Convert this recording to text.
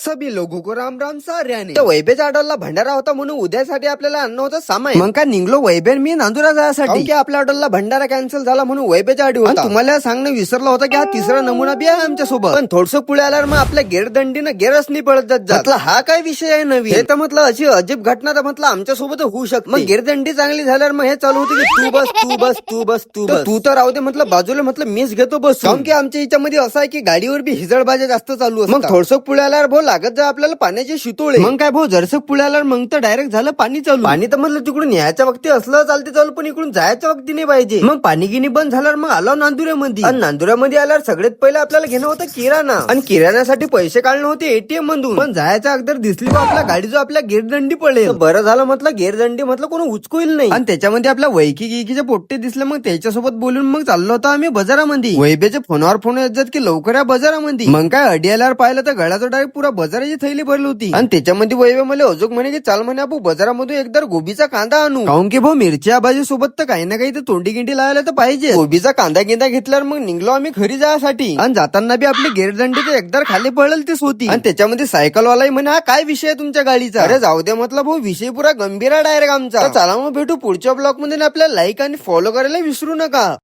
सभी लोगों को राम राम साऱ्याने त्या वैभेच्या ऑर्डरला भंडारा होता म्हणून उद्यासाठी आपल्याला अन्न होतं सामाय मग काय निघलो वैभेन मी नांदुरा जायसाठी? की आपल्या ऑर्डरला भंडारा कॅन्सल झाला म्हणून आडी होता. तुम्हाला सांगणं विसरलं होतं की हा तिसरा नमुना बी आहे आमच्यासोबत. पण थोडस पुढे आल्यावर मग आपल्या गेरदंडीनं गेरच नाही पडत जात. जात. म्हटलं हा काय विषय आहे नवीन? हे तर म्हटलं अशी अजीब घटना तर म्हटलं आमच्यासोबत होऊ शकते. मग गेरदंडी चांगली झाल्यावर मग हे चालू होते की तू बस तू बस तू बस तू बस. तू तर राहू दे म्हटलं बाजूला म्हटलं मीच घेतो बस कारण की आमच्या याच्यामध्ये असं आहे की गाडीवर बी हिजळबाजा जास्त चालू मग थोडस पुढे आल्यावर भाऊ लागत जा आपल्याला पाण्याची शितोळे. मग काय भाऊ जरसं पुढे आल्यावर मग तर डायरेक्ट झालं पाणी चालू. पाणी तर म्हटलं तिकडून यायच्या वक्ती असलं चालते चालू पण इकडून जायच्या वक्ती नाही पाहिजे. मग पाणी गिनी बंद झाल्यावर मग आलो नांदुऱ्यामध्ये. आणि नांदुऱ्यामध्ये आल्यावर सगळ्यात पहिले आपल्याला घेणं होतं किराणा. आणि किराण्यासाठी पैसे काढणं होते एटीएम मधून. पण जायच्या अगोदर दिसली आपल्या गाडी जो आपल्या गेरदंडी पडेल. बरं झालं म्हटलं गेरदंडी म्हटलं कोणी उचकूल नाही. आणि त्याच्यामध्ये आपल्या वैकी गिकीचे पोट्टे दिसले मग त्याच्यासोबत बोलून मग चाललो होतो आम्ही बाजारामध्ये. वैभ्याच्या फोनवर फोन येत जात की लवकर या बाजारामध्ये. मग काय अडियाला पाहिलं तर गळ्याचा डायरेक्ट पुरा बाजाराची थैली भरली होती. आणि त्याच्यामध्ये वैभव मला अजून म्हणे की चाल म्हणे आपण बाजारामधून एकदा गोबीचा कांदा आणू. काऊन की भाऊ मिरच्या भाजी सोबत तर काही ना काही तर तोंडी गिंडी लावायला तर पाहिजे. गोबीचा कांदा गिंदा घेतल्यावर मग निघलो आम्ही घरी जायसाठी. आणि जाताना बी आपली गेरदंडी तर एकदा खाली पडल तीच होती. आणि त्याच्यामध्ये सायकलवालाही म्हणे हा काय विषय आहे तुमच्या गाडीचा? अरे जाऊ दे म्हटलं भाऊ विषय पुरा गंभीर आहे डायरेक्ट आमचा. तर चला मग भेटू पुढच्या ब्लॉगमध्ये आपल्याला लाईक आणि फॉलो करायला विसरू नका.